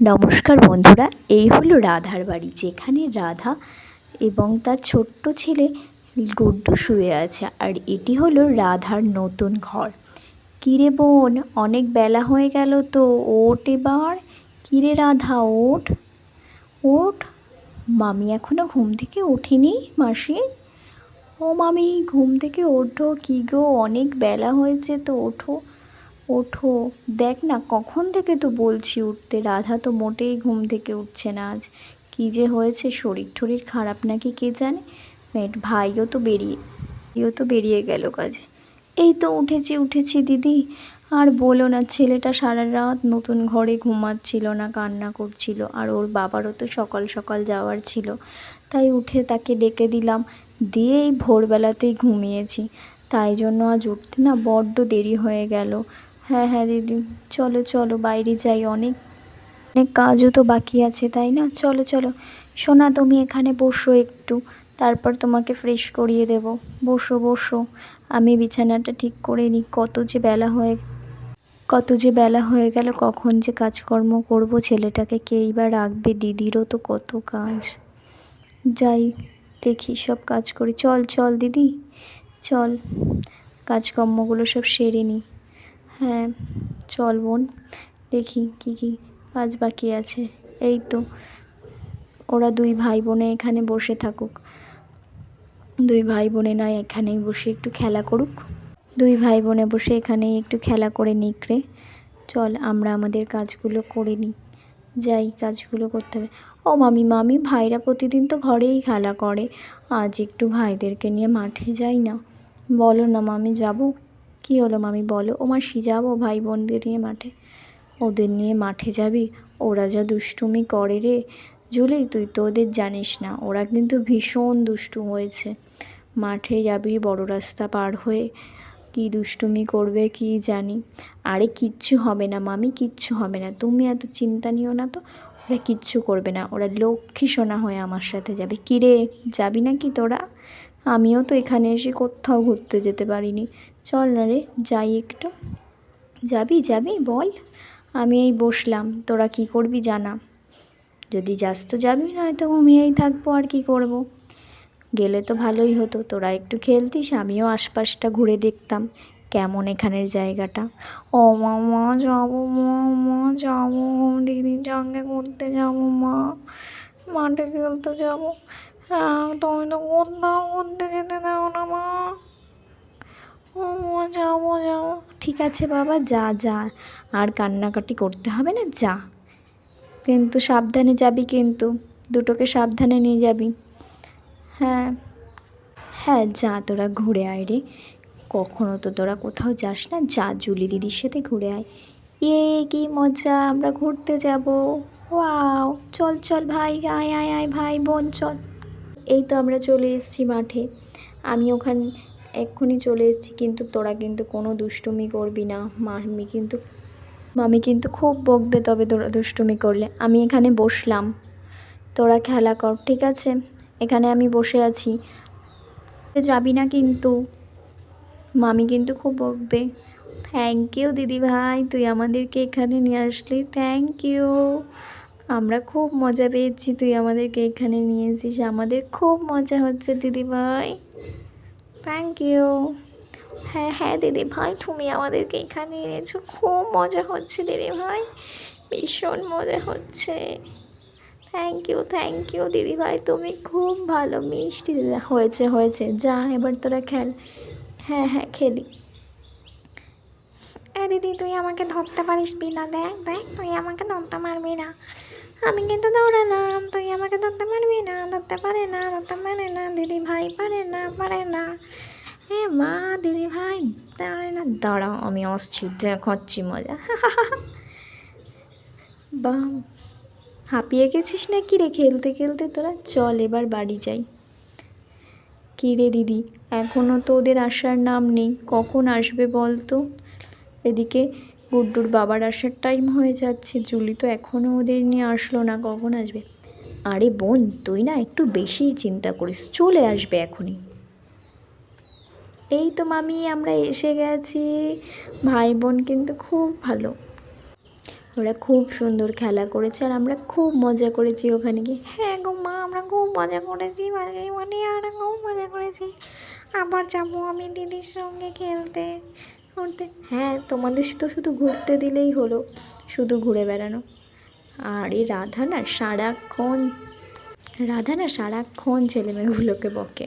নমস্কার বন্ধুরা, এই হলো রাধার বাড়ি, যেখানে রাধা এবং তার ছোট্ট ছেলে গুড্ডু শুয়ে আছে, আর এটি হলো রাধার নতুন ঘর। কিরে বোন, অনেক বেলা হয়ে গেল তো, ওঠ এবার। কিরে রাধা, ওঠ। ওঠ। মামি এখনও ঘুম থেকে ওঠেনি, মাসি? ও মামি, ঘুম থেকে ওঠো, কী গো, অনেক বেলা হয়েছে তো, ওঠো। ওঠো, দেখ না কখন থেকে তো বলছি উঠতে, রাধা তো মোটেই ঘুম থেকে উঠছে না আজ। কী যে হয়েছে, শরীর টরীর খারাপ নাকি কে জানে? মেয়ের ভাইও তো বেরিয়ে, ভাইও তো বেরিয়ে গেল কাজে। এই তো উঠেছি উঠেছি দিদি। আর বলো না, ছেলেটা সারা রাত নতুন ঘরে ঘুমাচ্ছিল না, কান্না করছিল, আর ওর বাবারও তো সকাল সকাল যাওয়ার ছিল। তাই উঠে তাকে ডেকে দিলাম। দিয়েই ভোরবেলাতেই ঘুমিয়েছি। তাই জন্য আজ উঠতে না বড্ড দেরি হয়ে গেল। হ্যাঁ হ্যাঁ দিদি। চলো চলো, বাইরে যাই অনেক অনেক কাজও তো বাকি আছে, তাই না? চলো চলো। সোনা, তুমি এখানে বসো একটু। তারপর তোমাকে ফ্রেশ করিয়ে দেব। বসো বসো। আমি বিছানাটা ঠিক করে নিই। কত যে বেলা হয়ে, কত যে বেলা হয়ে গেল, কখন যে কাজকর্ম করব, ছেলেটাকে কেই বা রাখবে? দিদিরও তো কত কাজ। যাই, দেখি, সব কাজ করি। চল চল, দিদি। চল, কাজকর্মগুলো সব সেরে নিই। হ্যাঁ চল বোন, দেখি কী কী কাজ বাকি আছে। এই তো, ওরা দুই ভাই বোনে এখানে বসে থাকুক। দুই ভাই বোনে নয় এখানেই বসে একটু খেলা করুক। দুই ভাই বোনে বসে এখানেই একটু খেলা করে নিকড়ে চল, আমরা আমাদের কাজগুলো করে নিই। যাই, কাজগুলো করতে হবে। ও মামি মামি, ভাইরা প্রতিদিন তো ঘরেই খেলা করে। আজ একটু ভাইদেরকে নিয়ে মাঠে যাই না। বলো না মামি, যাব? কী হলো মামি? বলো। ও মাসি যাব ভাই বোনদের নিয়ে মাঠে। ওদের নিয়ে মাঠে যাবি? ওরা যা দুষ্টুমি করে রে। জুলি, তুই তো ওদের জানিস না। ওরা কিন্তু ভীষণ দুষ্টু হয়েছে। মাঠে যাবি বড় রাস্তা পার হয়ে। কি দুষ্টুমি করবে কি জানি। আরে, কিচ্ছু হবে না মামি, কিচ্ছু হবে না। তুমি এত চিন্তা নিও না তো। ওরা কিচ্ছু করবে না। ওরা লক্ষ্মী সোনা হয়ে আমার সাথে যাবে। কিরে, যাবি না কি তোরা? আমিও তো এখানে এসে কোথাও ঘুরতে যেতে পারিনি। চল না রে, যাই একটু। যাবি যাবি, বল। আমি এই বসলাম। তোরা কি করবি জানা। যদি যাস তো যাবি, নয়তো ঘুমিয়েই থাকব, আর কি করব। গেলে তো ভালোই হতো। তোরা একটু খেলতিস, আমিও আশপাশটা ঘুরে দেখতাম। কেমন এখানের জায়গাটা? ও মা মা যাব মা মা যাব দিদির সঙ্গে ঘুরতে যাব, মা। মাঠে খেলতে যাব। হ্যাঁ তুমি তো কোথাও ঘুরতে যেতে দাও না, মা। ও মা, যাব যাব। ঠিক আছে বাবা, যা যা। আর কান্নাকাটি করতে হবে না, যা। কিন্তু সাবধানে যাবি কিন্তু। দুটোকে সাবধানে নিয়ে যাবি। হ্যাঁ। হ্যাঁ যা, তোরা ঘুরে আয় রে। কখনো তো তোরা কোথাও যাস না, যা জুলি দিদির সাথে ঘুরে আয়। এ কি মজা, আমরা ঘুরতে যাব। ওয়াও, চল চল ভাই, আয় আয় আয় ভাই, বোন, চল। এই তো আমরা চলে এসেছি মাঠে। আমি ওখান, এক্ষুনি চলে এসেছি, কিন্তু তোরা কিন্তু কোনো দুষ্টুমি করবি না। মামি কিন্তু মামি কিন্তু খুব বকবে তবে তোরা দুষ্টুমি করলে। আমি এখানে বসলাম। তোরা খেলা কর, ঠিক আছে? এখানে আমি বসে আছি। যাবি না কিন্তু। মামি কিন্তু খুব বকবে। থ্যাংক ইউ দিদি ভাই, তুই আমাদেরকে এখানে নিয়ে আসলি। থ্যাংক ইউ আমরা খুব মজা পেয়েছি তুই আমাদেরকে এখানে নিয়ে এসিস আমাদের খুব মজা হচ্ছে, দিদি ভাই। থ্যাংক ইউ হ্যাঁ হ্যাঁ দিদি ভাই, তুমি আমাদেরকে এখানে এনেছো খুব মজা হচ্ছে, দিদি ভাই। ভীষণ মজা হচ্ছে। থ্যাংক ইউ থ্যাংক ইউ দিদি ভাই, তুমি খুব ভালো, মিষ্টি হয়েছে হয়েছে। যা, এবার তোরা খেল। হ্যাঁ হ্যাঁ খেলি এ দিদি, তুই আমাকে ধরতে পারিস না? দেখ দেখ, তুই আমাকে ধরতে পারবি না। আমি কিন্তু দৌড়ালাম, তুই আমাকে ধরতে পারবি না? ধরতে পারে না, ধরতে পারে না, দিদি ভাই পারে না পারে না। হ্যাঁ মা, দিদি ভাই, দাঁড়ায় না, দাঁড়াও, আমি আসছি দেখাচ্ছি মজা। বা হাঁপিয়ে গেছিস না কি রে? খেলতে খেলতে তোরা চল এবার বাড়ি যাই। কী রে দিদি? এখনও তো ওদের আসার নাম নেই। কখন আসবে বল তো? এদিকে গুড্ডুর বাবার আসার টাইম হয়ে যাচ্ছে। জুলি তো এখনও ওদের নিয়ে আসলো না। কখন আসবে? আরে বোন, তুই না একটু বেশিই চিন্তা করিস। চলে আসবে এখনই। এই তো মামি, আমরা এসে গেছি। ভাই বোন কিন্তু খুব ভালো। ওরা খুব সুন্দর খেলা করেছে আর আমরা খুব মজা করেছি ওখানে গিয়ে। হ্যাঁ আমরা খুব মজা করেছি মানে আমরা খুব মজা করেছি। আবার যাব আমি দিদির সঙ্গে খেলতে, ঘুরতে। হ্যাঁ তোমাদের তো শুধু ঘুরতে দিলেই হলো, শুধু ঘুরে বেড়ানো। আর এই রাধা না সারাক্ষণ, রাধা না সারাক্ষণ ছেলেমেয়েগুলোকে বকে।